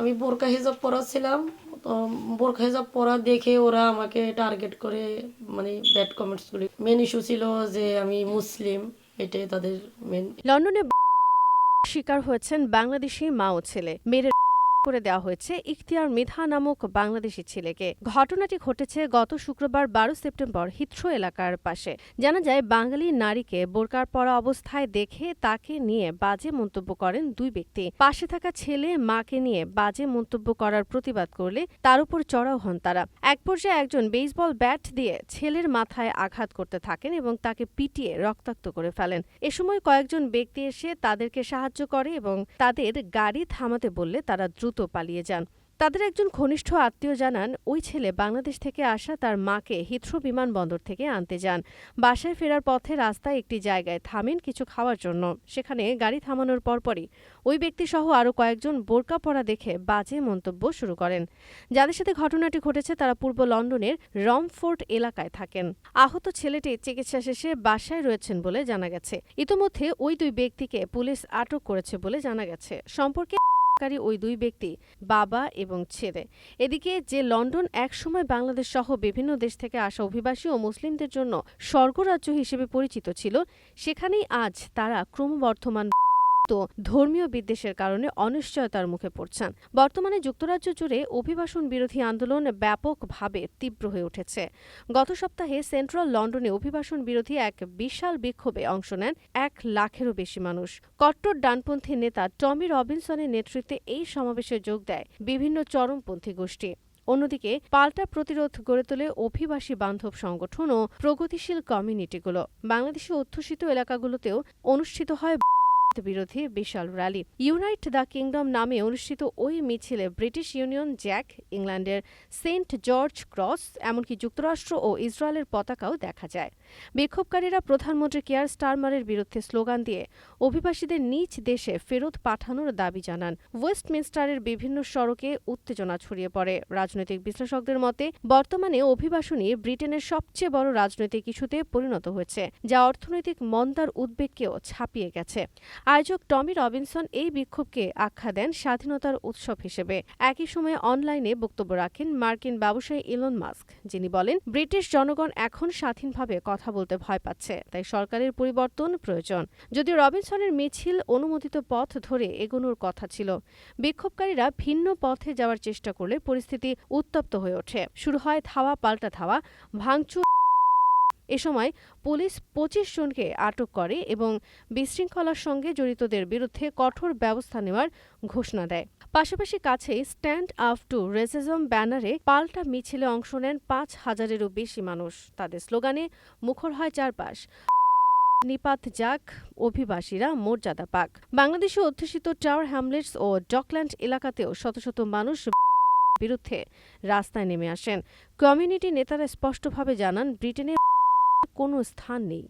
আমি বোরকা হিজাব পরা ছিলাম তো বোরখা হিজাব পরা দেখে ওরা আমাকে টার্গেট করে মানে ব্যাড কমেন্টসগুলি মেন ইস্যু ছিল যে আমি মুসলিম, এটাই তাদের মেন লন্ডনে শিকার হয়েছেন বাংলাদেশি মা ও ছেলে। মেরে করে দেওয়া হয়েছে ইখতিয়ার মিধা নামক বাংলাদেশি ছেলেকে। ঘটনাটি ঘটেছে গত শুক্রবার বারো সেপ্টেম্বর হিথ্রো এলাকার পাশে। জানা যায়, বাঙালি নারীকে বোরকার পরা অবস্থায় দেখে তাকে নিয়ে বাজে মন্তব্য করেন দুই ব্যক্তি। পাশে থাকা ছেলে মাকে নিয়ে বাজে মন্তব্য করার প্রতিবাদ করলে তার উপর চড়াও হন তারা। এক পর্যায়ে একজন বেসবল ব্যাট দিয়ে ছেলের মাথায় আঘাত করতে থাকেন এবং তাকে পিটিয়ে রক্তাক্ত করে ফেলেন। এ সময় কয়েকজন ব্যক্তি এসে তাদেরকে সাহায্য করে এবং তাদের গাড়ি থামাতে বললে তারা দ্রুত পালিয়ে যান। তাদের একজন ঘনিষ্ঠ আত্মীয় জানান, ওই ছেলে বাংলাদেশ থেকে আসা তার মাকে হিথ্রো বিমানবন্দর থেকে আনতে যান। বাসায় ফেরার পথে রাস্তায় একটি জায়গায় থামেন কিছু খাওয়ার জন্য। সেখানে গাড়ি থামানোর পরপরই ওই ব্যক্তিসহ আরও কয়েকজন বোরকা পরা দেখে বাজে মন্তব্য শুরু করেন। যাদের সাথে ঘটনাটি ঘটেছে, তারা পূর্ব লন্ডনের রমফোর্ট এলাকায় থাকেন। আহত ছেলেটি চিকিৎসা শেষে বাসায় রয়েছেন বলে জানা গেছে। ইতোমধ্যে ওই দুই ব্যক্তিকে পুলিশ আটক করেছে বলে জানা গেছে। সম্পর্কে কারী ওই দুই ব্যক্তি, বাবা এবং ছেলে। এদিকে যে লন্ডন একসময় বাংলাদেশ সহ বিভিন্ন দেশ থেকে আসা অভিবাসী ও মুসলিমদের জন্য স্বর্গরাজ্য হিসেবে পরিচিত ছিল, সেখানেই আজ তারা ক্রমবর্ধমান তো ধর্মীয় বিদ্বেষের কারণে অনিশ্চয়তার মুখে পড়ছেন। বর্তমানে যুক্তরাজ্য জুড়ে অভিবাসন বিরোধী আন্দোলন ব্যাপকভাবে তীব্র হয়ে উঠেছে। গত সপ্তাহে সেন্ট্রাল লন্ডনে অভিবাসন বিরোধী এক বিশাল বিক্ষোভে অংশ নেন এক লাখেরও বেশি মানুষ। কট্টর ডানপন্থী নেতা টমি রবিনসনের নেতৃত্বে এই সমাবেশে যোগ দেয় বিভিন্ন চরমপন্থী গোষ্ঠী। অন্যদিকে পাল্টা প্রতিরোধ গড়ে তোলে অভিবাসী বান্ধব সংগঠন ও প্রগতিশীল কমিউনিটিগুলো। বাংলাদেশে অধ্যুষিত এলাকাগুলোতেও অনুষ্ঠিত হয় বিরোধী বিশাল র্যালি। ইউনাইট দ্য কিংডম নামে অনুষ্ঠিত ওই মিছিলে ব্রিটিশ ইউনিয়ন জ্যাক, ইংল্যান্ডের সেন্ট জর্জ ক্রস, এমনকি যুক্তরাষ্ট্র ও ইসরায়েলের পতাকাও দেখা যায়। বিক্ষোভকারীরা প্রধানমন্ত্রী কেয়ার স্টারমারের বিরুদ্ধে স্লোগান দিয়ে অভিবাসীদের নিজ দেশে ফেরত পাঠানোর দাবি জানান। ওয়েস্টমিনস্টারের বিভিন্ন সড়কে উত্তেজনা ছড়িয়ে পড়ে। রাজনৈতিক বিশ্লেষকদের মতে, বর্তমানে অভিবাসনী ব্রিটেনের সবচেয়ে বড় রাজনৈতিক ইস্যুতে পরিণত হয়েছে, যা অর্থনৈতিক মন্দার উদ্বেগকেও ছাপিয়ে গেছে। আয়োজক টমি রবিনসন এই বিক্ষোভকে আখ্যা দেন স্বাধীনতার উৎসব হিসেবে। একই সময়ে অনলাইনে বক্তব্য রাখেন মার্কিন ব্যবসায়ী ইলন মাস্ক, যিনি বলেন, ব্রিটিশ জনগণ এখন স্বাধীনভাবে কথা বলতে ভয় পাচ্ছে, তাই সরকারের পরিবর্তন প্রয়োজন। যদিও রবিনসনের মিছিল অনুমোদিত পথ ধরে এগোনোর কথা ছিল, বিক্ষোভকারীরা ভিন্ন পথে যাওয়ার চেষ্টা করলে পরিস্থিতি উত্তপ্ত হয়ে ওঠে। শুরু হয় ধাওয়া, পাল্টা ধাওয়া, ভাঙচুর এ সময় পুলিশ পঁচিশ জনকে আটক করে এবং বিশৃঙ্খলার সঙ্গে জড়িতদের বিরুদ্ধে কঠোর ব্যবস্থা নেওয়ার ঘোষণা দেয়। পাশাপাশি কাছেই স্ট্যান্ড আপ টু রেসিজম ব্যানারে পাল্টা মিছিলে অংশ নেন পাঁচ হাজারেরও বেশি মানুষ। তাদের স্লোগানে, মুখর হয় চারপাশ। নিপাত যাক, অভিবাসীরা মর্যাদা পাক। বাংলাদেশে অধ্যুষিত টাওয়ার হ্যামলেটস ও ডকল্যান্ড এলাকাতেও শত শত মানুষ বিরুদ্ধে রাস্তায় নেমে আসেন। কমিউনিটি নেতারা স্পষ্টভাবে জানান ব্রিটেনে কোনো স্থান নেই।